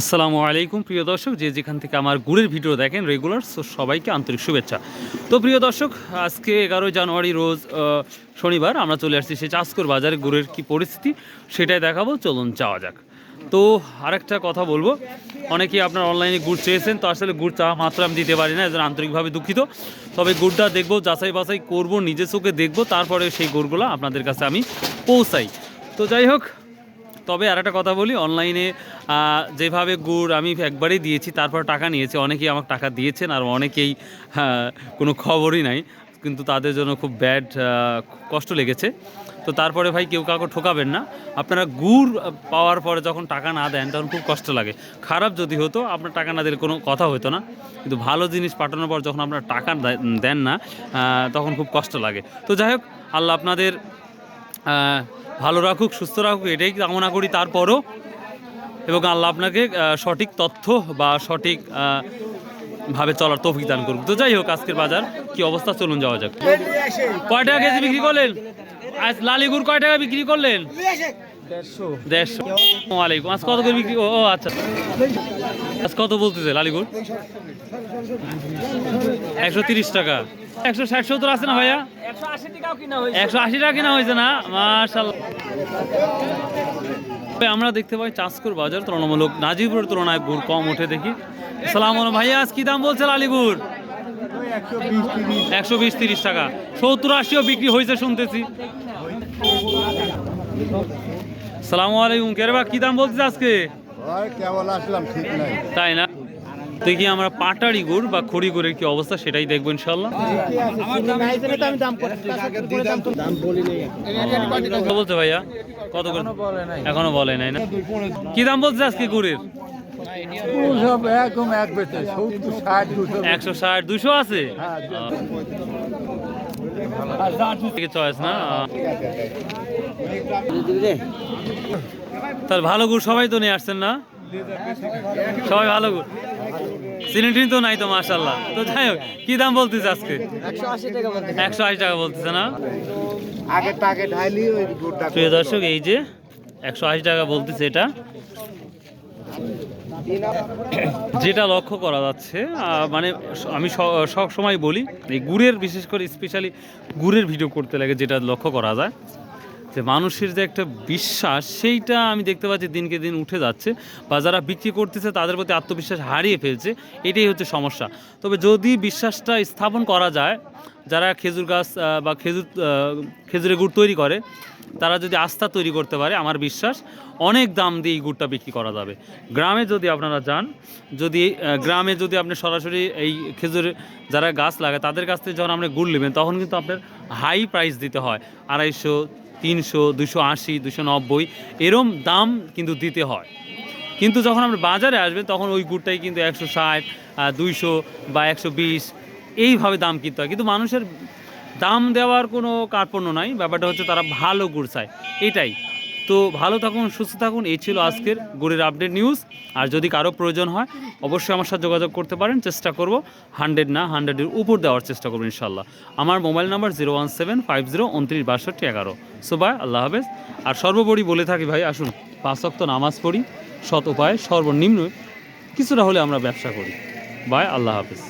আসসালামু আলাইকুম, প্রিয় দর্শক। যে যেখান থেকে আমার গুড়ের ভিডিও দেখেন রেগুলার, সো সবাইকে আন্তরিক শুভেচ্ছা। তো প্রিয় দর্শক, আজকে এগারোই জানুয়ারি রোজ শনিবার, আমরা চলে আসছি সেই চাষকর বাজারে গুড়ের কি পরিস্থিতি, সেটাই দেখাবো। চলুন যাওয়া যাক। তো আরেকটা কথা বলব, অনেকেই আপনার অনলাইনে গুড় চেয়েছেন, তো আসলে গুড় চাওয়া মাত্র আমি দিতে পারি না, এজন্য আন্তরিকভাবে দুঃখিত। তবে গুড়টা দেখব, যাচাই বাছাই করব, নিজে চোখে দেখব, তারপরে সেই গুড়গুলো আপনাদের কাছে আমি পৌঁছাই। তো যাই হোক তবে আর একটা কথা বলি অনলাইনে যেভাবে গুড় আমি একবারই দিয়েছি তারপর টাকা নিয়েছে অনেকেই আমাকে টাকা দিয়েছেন আর অনেকেই আহ, কোনো খবরই নাই। কিন্তু তাদের জন্য খুব ব্যাড কষ্ট লেগেছে। তো তারপরে ভাই কেউ কাউকে ঠকাবেন না। আপনারা গুড় পাওয়ার পরে যখন টাকা না দেন তখন খুব কষ্ট লাগে। খারাপ যদি হতো আপনার টাকা না দিলে কোনো কথা হতো না। কিন্তু ভালো জিনিস পাঠানোর পর যখন আপনারা টাকা দেন না তখন খুব কষ্ট লাগে। তো যাই হোক আল্লাহ আপনাদের ভালো রাখুক সুস্থ রাখুক এটাই কামনা করি তারপরও। এবং আল্লাহ আপনাকে সঠিক তথ্য বা সঠিক ভাবে চলার তৌফিক দান করুক। তো যাই হোক আজকের বাজার কি অবস্থা? চলুন যাওয়া যাক। কয় টাকা কেজি বিক্রি করলেন? আজ লালিগুড় কয় টাকা বিক্রি করলেন? দেড়শো। ওয়ালাইকুম আজ কত করে বিক্রি ও ও, আচ্ছা। আজ কত বলতেছে লালিগুড়? একশো তিরিশ টাকা। একশো ষাট সত্তর আছে না ভাইয়া? একশো আশি টাকা কিনা হয়েছে না? মার্শাল্লাহ আমরা দেখতে পাই চাষকর বাজার তুলনামূলক নাজিরপুরের তুলনায় গুড় কম ওঠে দেখি। সালাম ভাইয়া আজ কি দাম বলছে লালিগুড় একশো বিশ তিরিশ টাকা। সত্তর আশিও বিক্রি হয়েছে শুনতেছি। সালাম আলাইকুম কেরবা কি দাম বলছিস আজকে? কেবল আসলাম ঠিক নাই। তাই না? দেখি আমরা পাটারি গুড় বা খড়ি গুড়ের কি অবস্থা সেটাই দেখব ইনশাল্লাহ বলছে ভাইয়া? কত করে? এখনও বলে নাই না। কি দাম বলছে আজকে গুড়ের? একশো ষাট, দুশো আছে? চয়েস না? তাহলে ভালো গুড় সবাই তো নিয়ে আসছেন না? সবাই ভালো গুড়। তো নাই তো মার্শাল্লাহ তো যাই হোক কি দাম বলতেছে আজকে? একশো আশি টাকা বলতেছে না? প্রিয় দর্শক এই যে একশো আশি টাকা বলতেছে এটা। যেটা লক্ষ্য করা যাচ্ছে মানে আমি সব সময় বলি এই গুড়ের বিশেষ করে স্পেশালি গুড়ের ভিডিও করতে লাগে যেটা লক্ষ্য করা যায়। যে মানুষের যে একটা বিশ্বাস, সেইটা আমি দেখতে পাচ্ছি দিনকে দিন উঠে যাচ্ছে বা যারা বিক্রি করতেছে তাদের প্রতি আত্মবিশ্বাস হারিয়ে ফেলছে, এটাই হচ্ছে সমস্যা। তবে যদি বিশ্বাসটা স্থাপন করা যায়, যারা খেজুর গাছ বা খেজুর খেজুরের গুড় তৈরি করে, তারা যদি আস্থা তৈরি করতে পারে, আমার বিশ্বাস, অনেক দাম দিয়ে এই গুড়টা বিক্রি করা যাবে। গ্রামে যদি আপনারা যান, যদি গ্রামে যদি আপনি সরাসরি এই খেজুর, যারা গাছ লাগায়, তাদের কাছ থেকে যখন আপনি গুড় নেবেন, তখন কিন্তু আপনার হাই প্রাইস দিতে হয়। আড়াইশো তিনশো, দুশো আশি, দুশো নব্বই, এরম দাম কিন্তু দিতে হয়। কিন্তু যখন আমরা বাজারে আসবে, তখন ওই গুড়টাই কিন্তু একশো ষাট দুইশো বা একশো বিশ, এইভাবে দাম কিনতে হয়। কিন্তু মানুষের দাম দেওয়ার কোনো কার্পণ্য নাই, ব্যাপারটা হচ্ছে তারা ভালো গুড় চায়। এটাই। তো ভালো থাকুন, সুস্থ থাকুন, এই ছিল আজকের গুড়ের আপডেট নিউজ আর যদি কারও প্রয়োজন হয়, অবশ্যই আমার সাথে যোগাযোগ করতে পারেন, চেষ্টা করব হান্ড্রেড না হান্ড্রেডের উপর দেওয়ার চেষ্টা করব ইনশাল্লাহ আমার mobile number zero one seven five zero উনত্রিশ বাষট্টি এগারো। সো বাই আল্লাহ হাফেজ। আর সর্বোপরি বলে থাকি ভাই, আসুন, পাঁচ ওয়াক্ত নামাজ পড়ি, সৎ উপায় সর্বনিম্ন কিছুটা হলে আমরা ব্যবসা করি। বাই আল্লাহ হাফেজ।